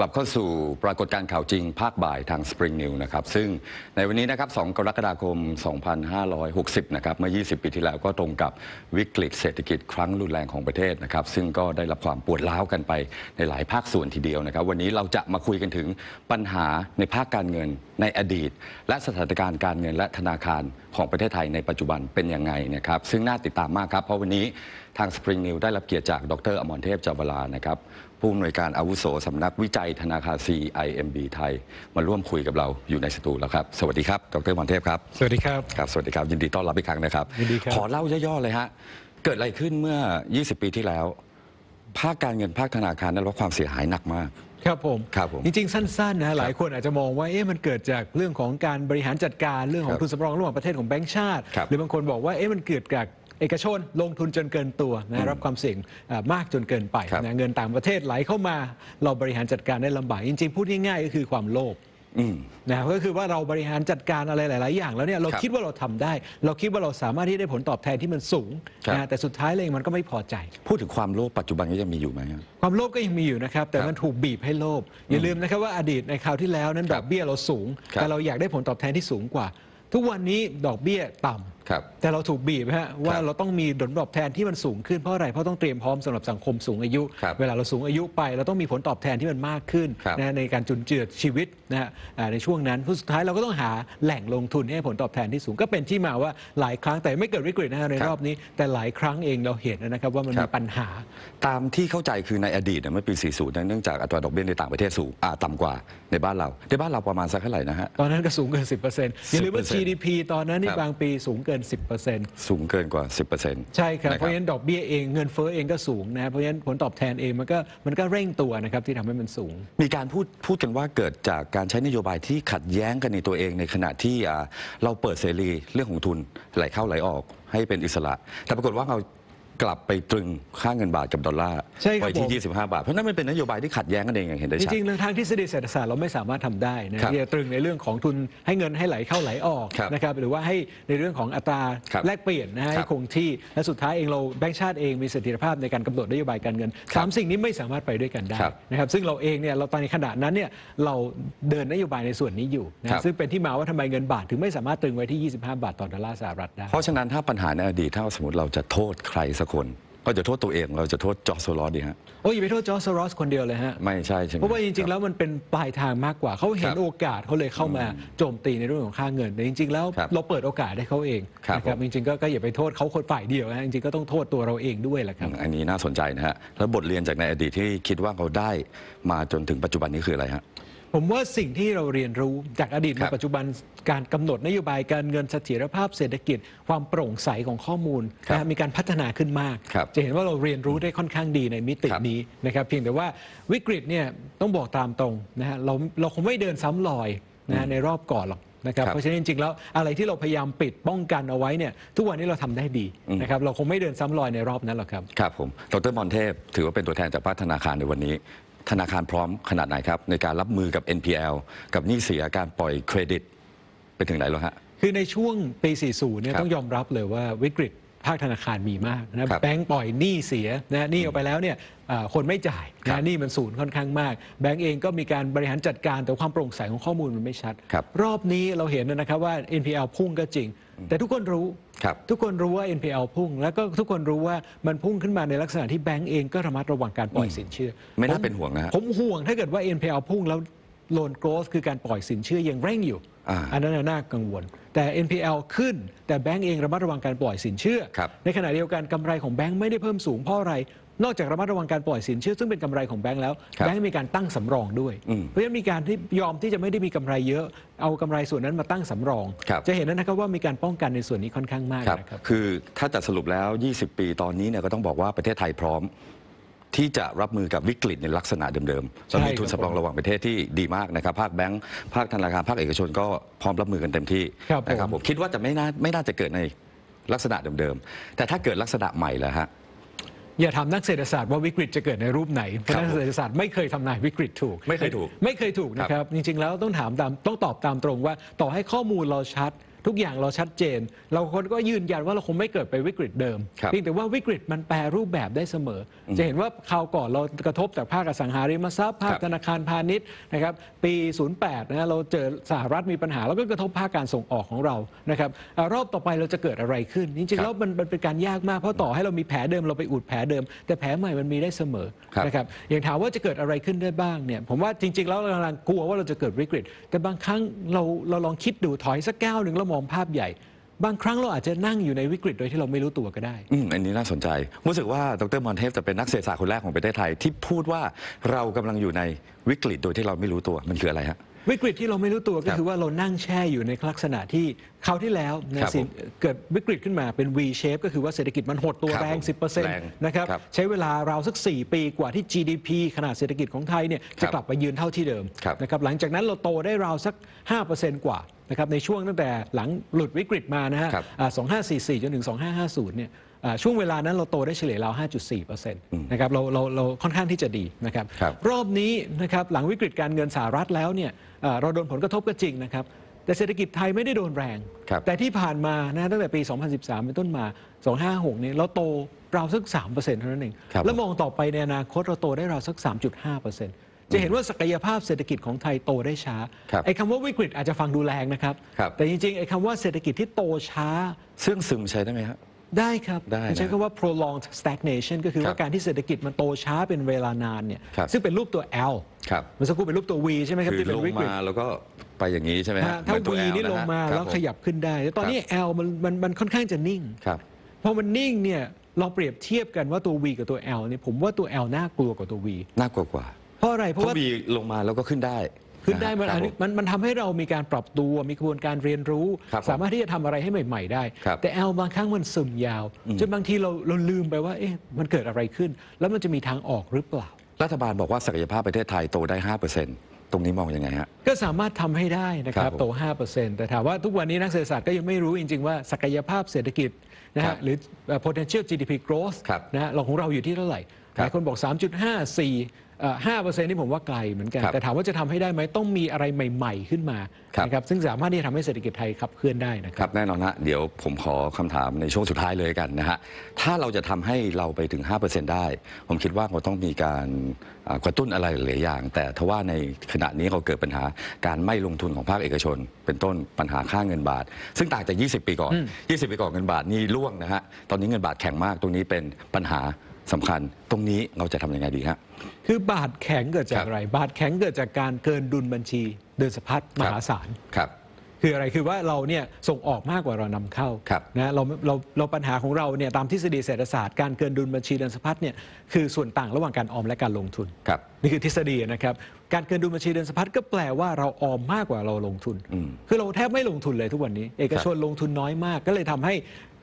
กลับเข้าสู่ปรากฏการ์ข่าวจริงภาคบ่ายทาง Spring News นะครับ ซึ่งในวันนี้นะครับ 2 กรกฎาคม 2560 นะครับ เมื่อ 20 ปีที่แล้วก็ตรงกับวิกฤตเศรษฐกิจครั้งรุนแรงของประเทศนะครับ ซึ่งก็ได้รับความปวดร้าวกันไปในหลายภาคส่วนทีเดียวนะครับ วันนี้เราจะมาคุยกันถึงปัญหาในภาคการเงินในอดีต และสถานการณ์การเงินและธนาคารของประเทศไทยในปัจจุบันเป็นยังไงนะครับ ซึ่งน่าติดตามมากครับ เพราะวันนี้ทาง Spring News ได้รับเกียรติจากดรอมรเทพจาวลานะครับ ผู้อำนวยการอาวุโสสำนักวิจัยธนาคาร CIMB ไทย มาร่วมคุยกับเราอยู่ในสตูแล้วครับ สวัสดีครับ ดรอมรเทพครับ สวัสดีครับ ครับ สวัสดีครับ ยินดีต้อนรับอีกครั้งนะครับยินดีครับ ขอเล่าย่อๆเลยฮะ เกิดอะไรขึ้นเมื่อ 20 ปีที่แล้ว ภาคการเงินภาคธนาคารได้รับความเสียหายหนักมากครับผมครับผมจริงๆ สั้นๆนะหลายคนอาจจะมองว่าเอ๊ะมันเกิดจากเรื่องของการบริหารจัดการเรื่องขอคงรับทุนสำรองระหว่างประเทศของแบงก์ชาติครับหรือบางคนบอกว่าเอ๊ะมันเกิดจาก เอกชนลงทุนจนเกินตัวนะรับความเสี่ยงเอ่อมากจนเกินไปครับนะเงินต่างประเทศไหลเข้ามา เราบริหารจัดการได้ลำบากจริงๆพูดง่ายๆก็คือความโลภอืมนะก็คือว่าเราบริหารจัดการอะไรหลาย ๆ อย่างแล้วเนี่ยเราครับคิดว่าเราทำได้ เราคิดว่าเราสามารถที่ได้ผลตอบแทนที่มันสูงครับนะแต่สุดท้ายเลยมันก็ไม่พอใจ พูดถึงความโลภปัจจุบันก็ยังมีอยู่ไหมครับความโลภก็ยังมีอยู่นะครับ แต่ครับมันถูกบีบให้โลภอย่าลืมนะครับว่าอดีตในคราวที่แล้วนั้นคดรับอกเบี้ยเราสูงครับแต่เราอยากได้ผลตอบแทนที่สูงกว่า ทุกวันนี้ดอกเบี้ยต่ำ ครับ แต่เราถูกบีบฮะว่าครับเราต้องมีผลตอบแทนที่มันสูงขึ้นเพราะอะไรเพราะต้องเตรียมพร้อมสำหรับสังคมสูงอายุครับเวลาเราสูงอายุไป เราต้องมีผลตอบแทนที่มันมากขึ้นครับนะในการจุนเจือชีวิตนะฮะอ่าในช่วงนั้นสุดท้ายเราก็ต้องหาแหล่งลงทุนให้ผลตอบแทนที่สูงก็เป็นที่มาว่าหลายครั้งแต่ไม่เกิดวิกฤตนะฮะในครับรอบนี้ แต่หลายครั้งเองเราเห็นนะครับว่ามันครัมีบปัญหา ตามที่เข้าใจคือในอดีตเนี่ยเมื่อปี 40เนี่ยเนื่องจากอัตราดอกเบี้ยในต่างประเทศสูงอ่าต่ำกว่าในบ้านเราในบ้านเราประมาณสักเท่าไหร่นะฮะตอนนั้นก็สูงเกิน 10%อย่าลืมว่า10% GDP ตอนนั้นนี่ครับบางปีสูงเกิน10%สูงเกินกว่า 10%ใช่ครับนะเพราะฉะนั้นดอกเบี้ยเองเงินเฟ้อเองก็สูงนะครับเพราะฉะนั้นผลตอบแทนเองมันก็มันก็เร่งตัวนะครับที่ทำให้มันสูง มีการพูดพูดกันว่าเกิดจากการใช้นโยบายที่ขัดแย้งกันในตัวเองในขณะที่อ่าเราเปิดเสรีเรื่องของทุนไหลเข้าไหลออกให้เป็นอิสระ แต่ปรากฏว่าเรา กลับไปตรึงค่าเงินบาทกับดอลลาร์ใช่ครับไว้ที่ผม25 บาท เพราะนั่นมันเป็นนโยบายที่ขัดแย้งกันเองอย่างเห็นได้จชัด ริงๆในทางทฤษฎีเศรษฐศาสตร์เราไม่สามารถทำได้นะครับที่จะตรึงในเรื่องของทุนให้เงินให้ไหลเข้าไหลออกครับนะครับหรือว่าให้ในเรื่องของอัตราครับแลกเปลี่ยนนะฮะครัให้บคงที่และสุดท้ายเองเราแบงก์ชาติเองมีเสถียรภาพในการกำหนดนโยบายการเงินครับสามสิ่งนี้ไม่สามารถไปด้วยกันได้ครับนะครับซึ่งเราเองเนี่ยเราตอนในขณะนั้นเนี่ยเราเดินนโยบายในส่วนนี้อยู่นะครับ ซึ่งเป็นที่มาว่าทำไมเงินบาทถึงไม่สามารถตรึงไว้ที่ 25 บาทต่อดอลลาร์สหรัฐได้ เพราะฉะนั้นถ้าปัญหาในอดีตถ้าสมมติเราจะโทษใครสักคนเราจะโทษตัวเองเราจะโทษจอร์จโซลอสดีฮะโอ้ยอย่าไปโทษจอร์จซอรอสคนเดียวเลยฮะ ไม่ใช่ใช่ไหมเพราะว่าจริงๆคแล้บวมันเป็นปลายทางมากกว่าเขาเห็คนรับโอกาสเขาเลยเข้ามาโจมตีในเรื่องของค่าเงินแต่จริงๆ แล้วครับเราเปิดโอกาสให้เขาเองครับนะครับผมจริงๆก็ก็อย่าไปโทษเขาคนฝ่ายเดียวนะจริงๆก็ต้องโทษตัวเราเองด้วยแหละครับอันนี้น่าสนใจนะฮะแล้วบทเรียนจากในอดีตที่คิดว่าเราได้มาจนถึงปัจจุบันนี้คืออะไรฮะ ผมว่าสิ่งที่เราเรียนรู้จากอดีตครัมาบปัจจุบันการกำหนดนโยบายการเงินเสถียรภาพเศรษฐกิจ ความโปร่งใสของข้อมูลครับนะฮะมีการพัฒนาขึ้นมากครับจะเห็นว่าเราเรียนรู้ได้ค่อนข้างดีในมิติครับนี้นะครับเพียงแต่ว่าวิกฤตเนี่ยต้องบอกตามตรงนะฮะเราเราคงไม่เดินซ้ำรอยนะฮะในรอบก่อนหรอกนะครับครับเพราะฉะนั้นจริงๆแล้วอะไรที่เราพยายามปิดป้องกันเอาไว้เนี่ยทุกวันนี้เราทำได้ดีนะครับเราคงไม่เดินซ้ำรอยในรอบนั้นหรอกครับครับผมดรมอนเทพถือว่าเป็นตัวแทนจากภาคธนาคารในวันนี้ ธนาคารพร้อมขนาดไหนครับ ในการรับมือกับ NPL กับหนี้เสียการปล่อยเครดิต ไปถึงไหนแล้วฮะ คือในช่วงปี 40 เนี่ยครับต้องยอมรับเลยว่าวิกฤตภาคธนาคารมีมากนะครับแบงก์ปล่อยหนี้เสียนะหนี้ออกไปแล้วเนี่ยอ่า คนไม่จ่ายครันะบหนี้มันสูญค่อนข้างมาก แบงก์เองก็มีการบริหารจัดการแต่ความโปร่งใสของข้อมูลมันไม่ชัดครับรอบนี้เราเห็นนะครับว่า NPL พุ่งก็จริง แต่ทุกคนรู้ครับทุกคนรู้ว่า NPL พุ่ง แล้วก็ทุกคนรู้ว่ามันพุ่งขึ้นมาในลักษณะที่แบงก์เองก็ระมัดระวังการปล่อยสินเชื่อ ไม่น่าผเป็นห่วงนะฮะผมห่วงถ้าเกิดว่า NPL พุ่งแล้วโลนโกรสคือการปล่อยสินเชื่อยังเร่งอยู่อ่าอันนั้นน่ะน่ากังวล แต่ NPL ขึ้น แต่แบงก์เองระมัดระวังการปล่อยสินเชื่อครับในขณะเดียวกันกำไรของแบงก์ไม่ได้เพิ่มสูงเพราะอะไร นอกจากระมัดระวังการปล่อยสินเชื่อซึ่งเป็นกำไรของแบงก์แล้วครับแบงก์มีการตั้งสำรองด้วย อืมเพราะฉะนั้นมีการที่ยอมที่จะไม่ได้มีกำไรเยอะ เอากำไรส่วนนั้นมาตั้งสำรอง ครับ จะเห็นนะครับว่ามีการป้องกันในส่วนนี้ค่อนข้างมากครับ นะครับ คือถ้าจะสรุปแล้ว 20 ปีตอนนี้เนี่ยก็ต้องบอกว่าประเทศไทยพร้อม ที่จะรับมือกับวิกฤตในลักษณะเดิมๆใช่เรามีทุนครับสำรองระหว่างประเทศที่ดีมากนะครับ ภาคแบงก์ ภาคธนาคาร ภาคเอกชนก็พร้อมรับมือกันเต็มที่ครับนะครับผม ผมคิดว่าจะไม่น่าไม่น่าจะเกิดในลักษณะเดิมๆ แต่ถ้าเกิดลักษณะใหม่แล้วฮะ อย่าถามนักเศรษฐศาสตร์ว่าวิกฤตจะเกิดในรูปไหนเพราะครับนักเศรษฐศาสตร์ไม่เคยทำนายวิกฤตถูก ไม่เคยถูก ไม่เคยถูกนะครับ จริงๆแล้วต้องถามตามต้องตอบตามตรงว่า ต่อให้ข้อมูลเราชัด ทุกอย่างเราชัดเจน เราคนก็ยืนยันว่าเราคงไม่เกิดไปวิกฤตเดิมครับเพียงแต่ว่าวิกฤตมันแปรรูปแบบได้เสมออจะเห็นว่าคราวก่อนเรากระทบจากภาคอสังหาริมทรัพย์ภาคครับธนาคารพาณิชย์นะครับปี 08นะเราเจอสหรัฐมีปัญหา แล้วก็กระทบภาคการส่งออกของเรานะครับอ่ารอบต่อไปเราจะเกิดอะไรขึ้นจริงๆแล้วมันมันเป็นการยากมากเพราะต่อให้เรามีแผลเดิมเราไปอุดแผลเดิม แต่แผลใหม่มันมีได้เสมอครับนะครับอย่างถามว่าจะเกิดอะไรขึ้นได้บ้างเนี่ยผมว่าจริง ๆ แล้วเรากำลังกลัวว่าเราจะเกิดวิกฤต แต่บางครั้งเราเราลองคิดดูถอยสักก้าวหนึ่งแล้วมองภาพใหญ่ บางครั้งเราอาจจะนั่งอยู่ในวิกฤตโดยที่เราไม่รู้ตัวก็ได้ อืมอันนี้น่าสนใจ รู้สึกว่าดรมอนเทพจะเป็นนักเศรษฐศาสตร์คนแรกของประเทศไทย ที่พูดว่าเรากำลังอยู่ในวิกฤตโดยที่เราไม่รู้ตัวมันคืออะไรฮะ วิกฤตที่เราไม่รู้ตัวก็ครับคือว่าเรานั่งแช่อยู่ในลักษณะที่คราวที่แล้วครันะบสิผมเกิดวิกฤตขึ้นมาเป็น V shape ก็คือว่าเศรษฐกิจมันหดตัวครับแรงผมแรง 10%นะครับครับใช้เวลาราวสัก 4 ปีกว่าที่ GDP ขนาดเศรษฐกิจของไทยเนี่ยครัจะบกลับไปยืนเท่าที่เดิมครับ นะครับหลังจากนั้นเราโตได้ราวสัก 5%กว่านะครับในช่วงตั้งแต่หลังหลุดวิกฤตมานะฮะครับ อ่า2544 จนถึง 2550 เนี่ย อ่าช่วงเวลานั้นเราโตได้เฉลี่ยราว 5.4%นะครับเราเราเราค่อนข้างที่จะดีนะครับครับรอบนี้นะครับหลังวิกฤตการเงินสหรัฐแล้วเนี่ยเอ่อเราโดนผลกระทบก็จริงนะครับ แต่เศรษฐกิจไทยไม่ได้โดนแรง ครับแต่ที่ผ่านมานะตั้งแต่ปี 2013 เป็นต้นมา 256เนี่ยเราโตราวสัก 3%เท่านั้นเอง ครับ แล้วมองต่อไปในอนาคตเราโตได้ราวสัก 3.5%จะเห็นว่าศักยภาพเศรษฐกิจของไทยโตได้ช้า ครับไอ้คำว่าวิกฤตอาจจะฟังดูแรงนะครับ ครับ แต่จริงๆไอ้คำว่าเศรษฐกิจที่โตช้าเสื่องซึมใช้ได้ไหมฮะ ได้ครับได้นะใช้คำว่า prolonged stagnation ก็คือครัว่าบการที่เศรษฐกิจมันโตช้าเป็นเวลานานเนี่ยครับซึ่งเป็นรูปตัว L ครับ เมื่อสักครู่เป็นรูปตัว V ใช่ไหมครับคือที่เป็ลนงวิกฤต มาแล้วก็ไปอย่างนี้ใช่ไหมฮะฮะถ้า เหมือนตัว V L นี่ลงมาะฮะแล้วครับขยับขึ้นได้แต่ตอนนี้ L มันมันมันค่อนข้างจะนิ่ง ครับ พอมันนิ่งเนี่ยเราเปรียบเทียบกันว่าตัว V กับตัว L เนี่ยผมว่าตัว L น่ากลัวกว่าตัว V น่ากลัวกว่าเพราะอะไรเพเพราะราะว่า บีลงมาแล้วก็ขึ้นได้ ขึ้นได้มันคอัรับนนี้มันมันทำให้เรามีการปรับตัวมีกระบวนการเรียนรู้ ครับผมสามารถที่จะทำอะไรให้ใหม่ ๆ ได้ ครับแต่ L บางครั้งมันซึมยาวจนบางทีเราเราลืมไปว่าเอ๊ะมันเกิดอะไรขึ้น แล้วมันจะมีทางออกหรือเปล่า รัฐบาลบอกว่าศักยภาพประเทศไทยโตได้ 5%ตรงนี้มองยังไงฮะ ก็สามารถทำให้ได้นะคครัรับบผมโต 5%แต่ถามว่าทุกวันนี้นักเศรษฐศาสตร์ก็ยังไม่รู้จริง ๆ ว่าศักยภาพเศรษฐกิจนะครัฮะบหรือเอ่อ potential GDP growth ครับนะฮะเราของเราอยู่ที่เท่าไหร่ครับ หลายคนบอก 3.5 4เอ่อ5%นี่ผมว่าไกลเหมือนกันครับแต่ถามว่าจะทำให้ได้ไหมต้องมีอะไรใหม่ ๆ ขึ้นมาครับนะครับซึ่งสามารถที่จะทำให้เศรษฐกิจไทยขับเคลื่อนได้นะคครับรับแน่นอนฮะเดี๋ยวผมขอคำถามในช่วงสุดท้ายเลยกันนะฮะถ้าเราจะทำให้เราไปถึง 5%ได้ ผมคิดว่าเราต้องมีการอ่ากระตุ้นอะไรหลายอย่าง แต่ทว่าในขณะนี้เราเกิดปัญหาการไม่ลงทุนของภาคเอกชน เป็นต้นปัญหาค่าเงินบาท ซึ่งต่างจาก 20 ปีก่อน 20 ปีก่อนเงินบาทนี่ร่วงนะฮะตอนนี้เงินบาทแข็งมากตรงนี้เป็นปัญหา สำคัญ ตรงนี้เราจะทำยังไงดีฮะคือบาทแข็งเกิดจาครักบอะไร บาทแข็งเกิดจากการเกินดุลบัญชีเดินสะพัดมหาศาลครับคืออะไรคือว่าเราเนี่ยส่งออกมากกว่าเรานำเข้าครับนะเราเราเราปัญหาของเราเนี่ยตามทฤษฎีเศรษฐศาสตร์การเกินดุลบัญชีเดินสะพัดเนี่ยคือส่วนต่างระหว่างการออมและการลงทุนครับนี่คือทฤษฎีนะครับการเกินดุลบัญชีเดินสะพัดก็แปลว่าเราออมมากกว่าเราลงทุนอืมคือเราแทบไม่ลงทุนเลยทุกวันนี้ เอกชนลงทุนน้อยมาก ก็เลยทำให้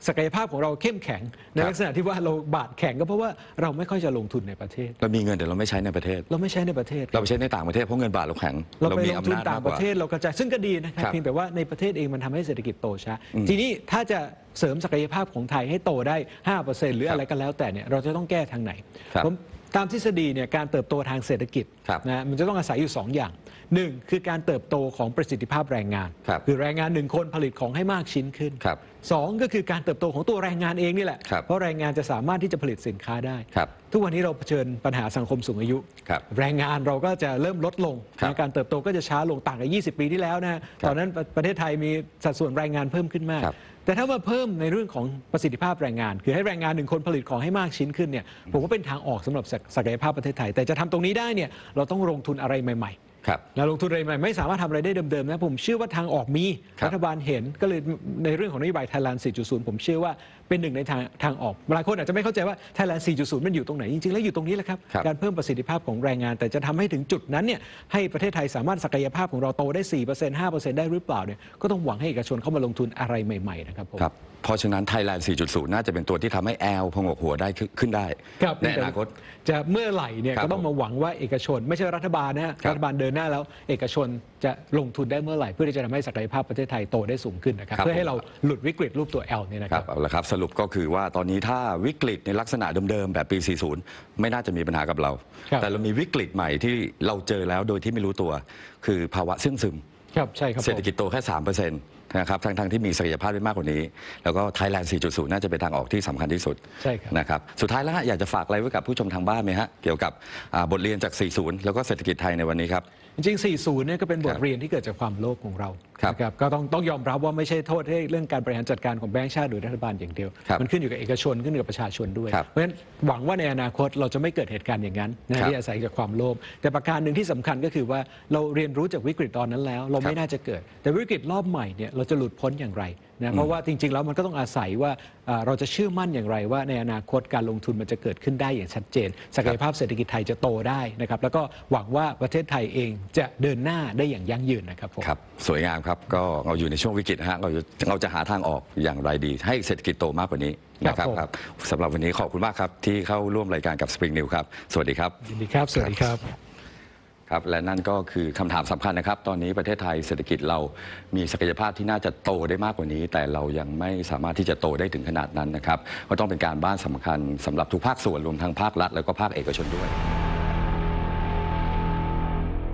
ศักยภาพของเราเข้มแข็ง ในครับลักษณะที่ว่าเราบาทแข็งก็เพราะว่าเราไม่ค่อยจะลงทุนในประเทศ เรามีเงินแต่เราไม่ใช้ในประเทศ เราไม่ใช้ในประเทศ เราไปใช้ในต่างประเทศเพราะเงินบาทเราแข็ง เราไปมีลงอำทุนนาจต่างมากปกระว่าเทศเรากระจายซึ่งก็ดีนะครับครับเพียงแต่ว่าในประเทศเองมันทำให้เศรษฐกิจโตช้าทีนี้ถ้าจะเสริมศักยภาพของไทยให้โตได้ 5%หรืออะไรก็แล้วแต่เนี่ยเราจะต้องแก้ทางไหนครับผม ตามทฤษฎีเนี่ยการเติบโตทางเศรษฐกิจครับนะมันจะต้องอาศัยอยู่ 2 อย่างหนึ่งคือการเติบโตของประสิทธิภาพแรงงานครับคือแรงงานหนึ่งคนผลิตของให้มากชิ้นขึ้นครับสองก็คือการเติบโตของตัวแรงงานเองนี่แหละครับเพราะแรงงานจะสามารถที่จะผลิตสินค้าได้ครับทุกวันนี้เราเผชิญปัญหาสังคมสูงอายุครับแรงงานเราก็จะเริ่มลดลงครับนะการเติบโตก็จะช้าลงต่างกับ 20 ปีที่แล้วนะครับตอนนั้นประประเทศไทยมีสัดส่วนแรงงานเพิ่มขึ้นมากครับ แต่ถ้ามาเพิ่มในเรื่องของประสิทธิภาพแรงงาน คือให้แรงงานหนึ่งคนผลิตของให้มากชิ้นขึ้นเนี่ยผมว่าเป็นทางออกสำหรับศักยภาพประเทศไทย แต่จะทำตรงนี้ได้เนี่ยเราต้องลงทุนอะไรใหม่ ๆ ครับแล้วลงทุนอะไรใหม่ไม่สามารถทำอะไรได้เดิมๆนะผมเชื่อว่าทางออกมีครับรัฐบาลเห็นก็เลยในเรื่องของนโยบาย Thailand 4.0 ผมเชื่อว่าเป็นหนึ่งในทางทางออกหลายคนอาจจะไม่เข้าใจว่า Thailand 4.0 มันอยู่ตรงไหนจริงๆแล้วอยู่ตรงนี้แหละครับครับการเพิ่มประสิทธิภาพของแรงงาน แต่จะทำให้ถึงจุดนั้นเนี่ยให้ประเทศไทยสามารถศักยภาพของเราโตได้ 4% 5%ได้หรือเปล่าเนี่ยก็ต้องหวังให้เอกชนเข้ามาลงทุนอะไรใหม่ๆนะครับผมครับเพราะฉะนั้น Thailand 4.0 น่าจะเป็นตัวที่ทำให้แอลพงกหัวได้ขึ้นได้ครับในอนาคตจะเมื่อไหร่เนี่ยครับก็ต้องมาหวังว่าเอกชนไม่ใช่รัฐบาลนะฮะครับรัฐบาลเดินหน้าแล้วเอกชนจะลงทุนได้เมื่อไหร่ เพื่อที่จะทำให้ศักยภาพประเทศไทยโตได้สูงขึ้นนะครับครับเพื่อให้ผมเราหลุดวิกฤตรูปตัว L เนี่ยนะคครัรับบเอาละครับสรุปก็คือว่าตอนนี้ถ้าวิกฤตในลักษณะเดิมๆ แบบปี 40 ไม่น่าจะมีปัญหากับเราครับแต่เรามีวิกฤตใหม่ที่เราเจอแล้วโดยที่ไม่รู้ตัว คือภาวะเสื่องซึม ครับใช่ครับผม เศรษฐกิจโตแค่3%น นะครับทั้งทั้งที่มีศักยภาพได้มากกว่านี้ แล้วก็ Thailand 4.0 น่าจะเป็นทางออกที่สำคัญที่สุดใช่ครับนะครับสุดท้ายแล้วฮะอยากจะฝากอะไรไว้กับผู้ชมทางบ้านไหมฮะเกี่ยวกับอ่าบทเรียนจาก 40 แล้วก็เศรษฐกิจไทยในวันนี้ครับจริงๆ40 เนี่ยก็เป็นบครัทบเรียนที่เกิดจากความโลภของเราครับนะครับก็ต้องต้องยอมรับว่าไม่ใช่โทษให้เรื่องการบริหารจัดการของแบงก์ชาติหรือรัฐบาลอย่างเดียวครับมันขึ้นอยู่กับเอกชนขึ้นอยู่กับประชาชนด้วยครับเพราะฉะนั้นหวังว่าในอนาคตเราจะไม่เกิดเหตุการณ์อย่างนั้นนะครับที่อาศัยจากความโลภแต่ประการหนึ่งที่สำคัญก็คือว่าเราเรียนรู้จากวิกฤตตอนนั้นแล้ว เราครัไม่บน่าจะเกิด แต่วิกฤตรอบใหม่เนี่ยเราจะหลุดพ้นอย่างไร นะเพราะว่าจริง ๆ แล้วมันก็ต้องอาศัยว่าอ่าเราจะเชื่อมั่นอย่างไรว่าในอนาคตการลงทุนมันจะเกิดขึ้นได้อย่างชัดเจน ศักยภาพเศรษฐกิจไทยจะโตได้นะครับ แล้วก็หวังว่าประเทศไทยเองจะเดินหน้าได้อย่างยั่งยืนนะครับผม ครับสวยงามครับก็เราอยู่ในช่วงวิกฤตนะฮะเราจะเราจะหาทางออกอย่างไรดี ให้เศรษฐกิจโตมากกว่านี้นะครับผมครับสำหรับวันนี้ขอบคุณมากครับ ที่เข้าร่วมรายการกับ Spring New ครับ สวัสดีครับ ยินดีครับ สวัสดีครับ ครับและนั่นก็คือคำถามสำคัญนะครับ ตอนนี้ประเทศไทยเศรษฐกิจเรามีศักยภาพที่น่าจะโตได้มากกว่านี้ แต่เรายังไม่สามารถที่จะโตได้ถึงขนาดนั้นนะครับ ก็ต้องเป็นการบ้านสำคัญสำหรับทุกภาคส่วนรวมทั้งภาครัฐ แล้วก็ภาคเอกชนด้วย